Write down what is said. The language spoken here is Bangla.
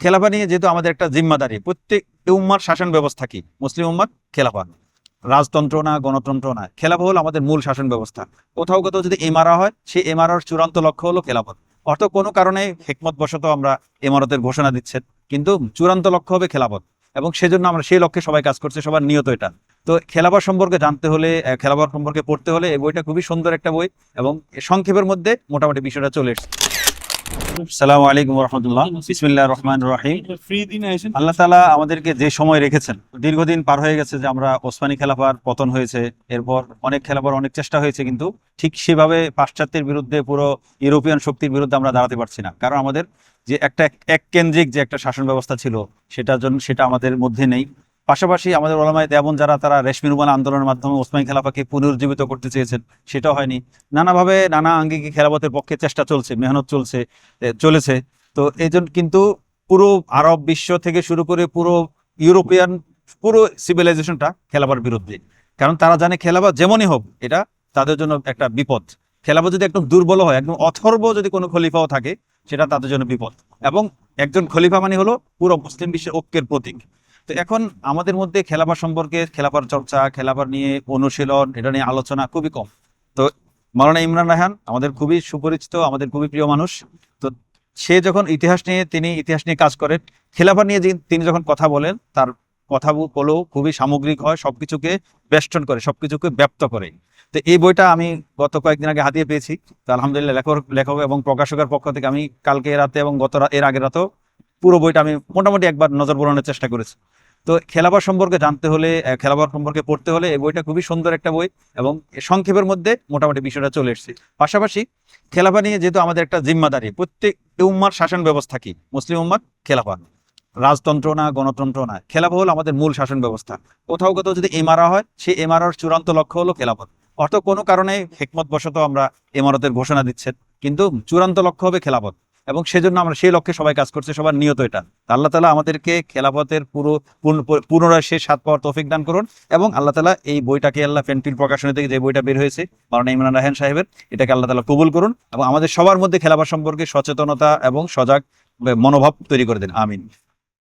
খেলাফা নিয়ে যেহেতু আমাদের একটা জিম্মাদারি, প্রত্যেক উম্মার শাসন ব্যবস্থা কি? মুসলিম উম্মার খেলাফা। রাজতন্ত্র না, গণতন্ত্র না, খেলাফা হলো আমাদের মূল শাসন ব্যবস্থা। কোথাও কোথাও যদি এমারা হয়, সেই এমারার চূড়ান্ত লক্ষ্য হলো খেলাফত অর্থ কোনো কারণে হেকমত বশত আমরা এমারতের ঘোষণা দিচ্ছেন, কিন্তু চূড়ান্ত লক্ষ্য হবে খেলাফত এবং সেজন্য আমরা সেই লক্ষ্যে সবাই কাজ করছে, সবার নিয়ত এটা। তো খেলাবার সম্পর্কে জানতে হলে খেলাবার সম্পর্কে পড়তে হলে এই বইটা খুবই সুন্দর একটা বই এবং সংক্ষেপের মধ্যে মোটামুটি বিষয়টা চলে এসেছে। সালামু আলাইকুম রহমতুল্লাহ বিসমিল্লাহ রহমান রহিম। আল্লাহ তালা আমাদেরকে যে সময় রেখেছেন, দীর্ঘদিন পার হয়ে গেছে যে আমরা ওসমানী খেলাফার পতন হয়েছে, এরপর অনেক খেলাফার অনেক চেষ্টা হয়েছে, কিন্তু ঠিক সেভাবে পাশ্চাত্যের বিরুদ্ধে, পুরো ইউরোপিয়ান শক্তির বিরুদ্ধে আমরা দাঁড়াতে পারছি না। কারণ আমাদের যে একটা এক কেন্দ্রিক যে একটা শাসন ব্যবস্থা ছিল, সেটার জন্য, সেটা আমাদের মধ্যে নেই। পাশাপাশি আমাদের ওলামায় দেবন যারা, তারা রেশমি রুমান আন্দোলনের মাধ্যমে ওসমানী খেলাফাকে পুনরুজ্জীবিত করতে চেয়েছেন, সেটাও হয়নি। নানাভাবে নানা আঙ্গিকে খেলাফতের পক্ষে চেষ্টা চলছে, মেহনত চলছে চলেছে। তো এই কিন্তু পুরো আরব বিশ্ব থেকে শুরু করে পুরো ইউরোপিয়ান, পুরো সিভিলাইজেশনটা খেলাবার বিরুদ্ধে। কারণ তারা জানে খেলাবা যেমনই হোক, এটা তাদের জন্য একটা বিপদ। খেলাবা যদি একদম দুর্বল হয়, একদম অথর্ব যদি কোনো খলিফাও থাকে, সেটা তাদের জন্য বিপদ। এবং একজন খলিফা মানে হলো পুরো মুসলিম বিশ্বের ঐক্যের প্রতীক। তো এখন আমাদের মধ্যে খেলাবার সম্পর্কে, খেলাবার চর্চা, খেলাবার নিয়ে অনুশীলন, এটা নিয়ে আলোচনা খুবই কম। তো মাওলানা ইমরান রাহান আমাদের খুবই সুপরিচিত, আমাদের খুবই প্রিয় মানুষ। তো সে যখন ইতিহাস নিয়ে, তিনি ইতিহাস নিয়ে কাজ করেন খেলাফা নিয়ে তিনি যখন কথা বলেন, তার কথা বলেও খুবই সামগ্রিক হয়, সবকিছুকে বেষ্টন করে, সবকিছুকে ব্যপ্ত করে। তো এই বইটা আমি গত কয়েকদিন আগে হাতিয়ে পেয়েছি। তো আলহামদুলিল্লাহ লেখক লেখক এবং প্রকাশকের পক্ষ থেকে আমি কালকে রাতে এবং গত এর আগের রাতেও পুরো বইটা আমি মোটামুটি একবার নজর বোলানোর চেষ্টা করেছি। তো খেলাবার সম্পর্কে জানতে হলে খেলাবার সম্পর্কে পড়তে হলে এই বইটা খুবই সুন্দর একটা বই এবং সংক্ষেপের মধ্যে মোটামুটি বিষয়টা চলে এসেছে। পাশাপাশি খেলাফা নিয়ে যেহেতু আমাদের একটা জিম্মাদারি, প্রত্যেক উম্মার শাসন ব্যবস্থা কি? মুসলিম উম্মার খেলাফা। রাজতন্ত্র না, গণতন্ত্র না, খেলাফা হলো আমাদের মূল শাসন ব্যবস্থা। কোথাও কোথাও যদি এমারা হয়, সেই এমারার চূড়ান্ত লক্ষ্য হলো খেলাফত অর্থ কোনো কারণে হেকমত বশত আমরা এমারতের ঘোষণা দিচ্ছেন, কিন্তু চূড়ান্ত লক্ষ্য হবে খেলাফত। এবং সেজন্য আমরা সেই লক্ষ্যে সবাই কাজ করছে, সবার নিয়ত এটা। আল্লাহ তালা আমাদেরকে খেলাফতের পুরো পুনরায় সে স্বাদ পাওয়ার তৌফিক দান করুন এবং আল্লাহ তালা এই বইটাকে আল্লাহ পেন্টিল প্রকাশনী থেকে যে বইটা বের হয়েছে মারানা ইমরান রাহেন সাহেবের, এটাকে আল্লাহ তালা কবুল করুন এবং আমাদের সবার মধ্যে খেলাবার সম্পর্কে সচেতনতা এবং সজাগ মনোভাব তৈরি করে দিন। আমিন।